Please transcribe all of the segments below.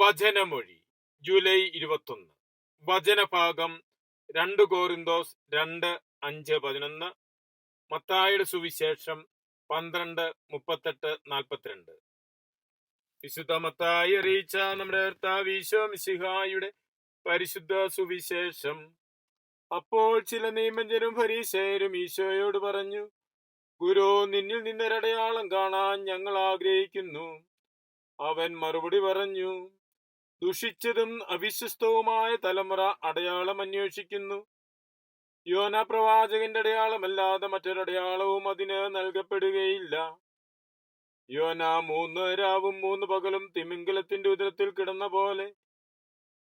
വചനമൊഴി. July ഇരുപത്തൊന്ന്. വചനഭാഗം രണ്ട് കോറിന്തോസ് രണ്ട് അഞ്ച് പതിനൊന്ന്. മത്തായുടെ സുവിശേഷം പന്ത്രണ്ട് മുപ്പത്തെട്ട് നാൽപ്പത്തിരണ്ട്. വിശുദ്ധ മത്തായി അറിയിച്ച നമ്മുടെ കർത്താവ് ഈശോ മിശിഹായുടെ പരിശുദ്ധ സുവിശേഷം. അപ്പോൾ ചില നിയമജ്ഞരും ഫരീസേരും ഈശോയോട് പറഞ്ഞു ഗുരു നിന്നിൽ നിന്നൊരടയാളം കാണാൻ ഞങ്ങൾ ആഗ്രഹിക്കുന്നു. അവൻ മറുപടി പറഞ്ഞു ദുഷിച്ചതും അവിശ്വസ്തവുമായ തലമുറ അടയാളം അന്വേഷിക്കുന്നു. യോന പ്രവാചകന്റെ അടയാളമല്ലാതെ മറ്റൊരടയാളവും അതിന് നൽകപ്പെടുകയില്ല. യോന മൂന്ന് രാവും മൂന്ന് പകലും തിമിംഗലത്തിന്റെ ഉദരത്തിൽ കിടന്ന പോലെ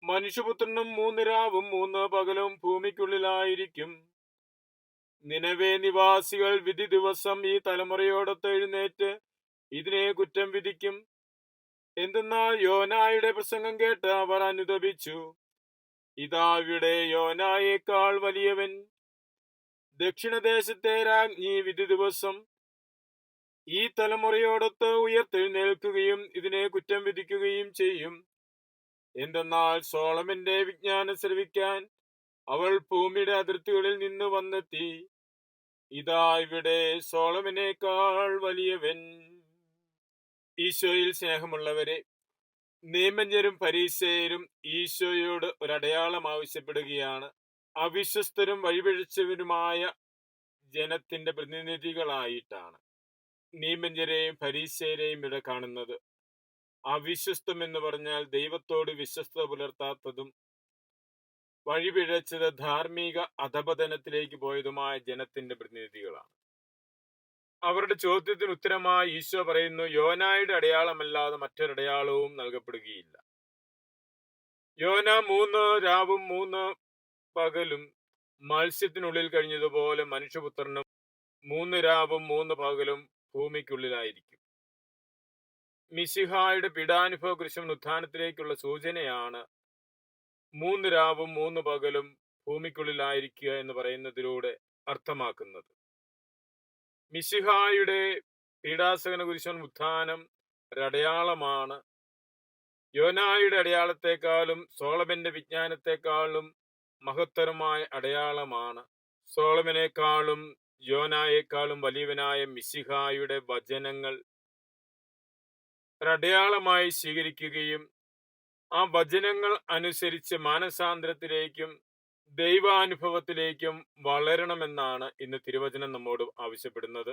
മനുഷ്യപുത്രനും മൂന്ന് രാവും മൂന്ന് പകലും ഭൂമിക്കുള്ളിലായിരിക്കും. നിലവേ നിവാസികൾ വിധി ദിവസം ഈ തലമുറയോടൊത്ത് എഴുന്നേറ്റ് ഇതിനെ കുറ്റം വിധിക്കും. എന്തെന്നാൽ യോനായുടെ പ്രസംഗം കേട്ട് അവർ അനുദപിച്ചു. ഇതാ ഇവിടെ യോനായേക്കാൾ വലിയവൻ. ദക്ഷിണദേശത്തെ രാജ്ഞി വിധി ദിവസം ഈ തലമുറയോടൊത്ത് ഉയർത്തെഴുന്നേൽക്കുകയും ഇതിനെ കുറ്റം വിധിക്കുകയും ചെയ്യും. എന്തെന്നാൽ സോളമന്റെ വിജ്ഞാനം ശ്രവിക്കാൻ അവൾ ഭൂമിയുടെ അതിർത്തികളിൽ നിന്ന് വന്നെത്തി. ഇതാ ഇവിടെ സോളമനേക്കാൾ വലിയവൻ. ഈശോയിൽ സ്നേഹമുള്ളവരെ നിയമജ്ഞരും പരീക്ഷയരും ഈശോയോട് ഒരടയാളം ആവശ്യപ്പെടുകയാണ്. അവിശ്വസ്തരും വഴിപിഴച്ചവരുമായ ജനത്തിന്റെ പ്രതിനിധികളായിട്ടാണ് നിയമജ്ഞരെയും പരീക്ഷയരെയും ഇവിടെ കാണുന്നത്. അവിശ്വസ്തം എന്ന് പറഞ്ഞാൽ ദൈവത്തോട് വിശ്വസ്ത പുലർത്താത്തതും വഴിപിഴച്ചത് ധാർമ്മിക അധപതനത്തിലേക്ക് പോയതുമായ ജനത്തിന്റെ പ്രതിനിധികളാണ്. അവരുടെ ചോദ്യത്തിന് ഉത്തരമായി ഈശോ പറയുന്നു യോനായുടെ അടയാളമല്ലാതെ മറ്റൊരടയാളവും നൽകപ്പെടുകയില്ല. യോന മൂന്ന് രാവും മൂന്ന് പകലും മത്സ്യത്തിനുള്ളിൽ കഴിഞ്ഞതുപോലെ മനുഷ്യപുത്രനും മൂന്ന് രാവും മൂന്ന് പകലും ഭൂമിക്കുള്ളിലായിരിക്കും. മിശിഹായുടെ പീഡാനുഭവ കൃഷ്ണൻ ഉത്ഥാനത്തിലേക്കുള്ള സൂചനയാണ് മൂന്ന് രാവും മൂന്ന് പകലും ഭൂമിക്കുള്ളിലായിരിക്കുക എന്ന് പറയുന്നതിലൂടെ അർത്ഥമാക്കുന്നത്. മിശിഹായുടെ പീഡാസകന കുരിശൻ ഉത്ഥാനം ഒരടയാളമാണ്. യോനായുടെ അടയാളത്തെക്കാളും സോളമന്റെ വിജ്ഞാനത്തെക്കാളും മഹത്തരമായ അടയാളമാണ്. സോളമനേക്കാളും യോനായേക്കാളും വലിയവനായ മിശിഹായുടെ വചനങ്ങൾ ഒരടയാളമായി സ്വീകരിക്കുകയും ആ വചനങ്ങൾ അനുസരിച്ച് മാനസാന്തരത്തിലേക്കും ദൈവാനുഭവത്തിലേക്കും വളരണമെന്നാണ് ഇന്ന് തിരുവചനം നമ്മോട് ആവശ്യപ്പെടുന്നത്.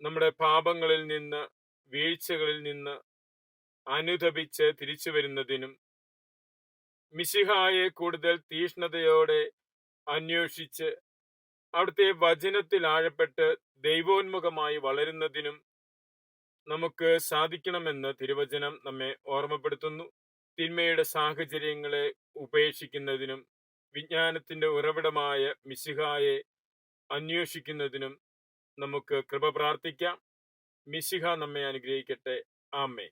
നമ്മുടെ പാപങ്ങളിൽ നിന്ന് വീഴ്ചകളിൽ നിന്ന് അനുദപിച്ച് തിരിച്ചു വരുന്നതിനും മിശിഹായെ കൂടുതൽ തീഷ്ണതയോടെ അന്വേഷിച്ച് അവിടുത്തെ വചനത്തിൽ ആഴപ്പെട്ട് ദൈവോന്മുഖമായി വളരുന്നതിനും നമുക്ക് സാധിക്കണമെന്ന് തിരുവചനം നമ്മെ ഓർമ്മപ്പെടുത്തുന്നു. തിന്മയുടെ സാഹചര്യങ്ങളെ ഉപേക്ഷിക്കുന്നതിനും വിജ്ഞാനത്തിന്റെ ഉറവിടമായ മിശിഹായെ അന്വേഷിക്കുന്നതിനും നമുക്ക് കൃപ പ്രാർത്ഥിക്കാം. മിശിഹ നമ്മെ അനുഗ്രഹിക്കട്ടെ. ആമേ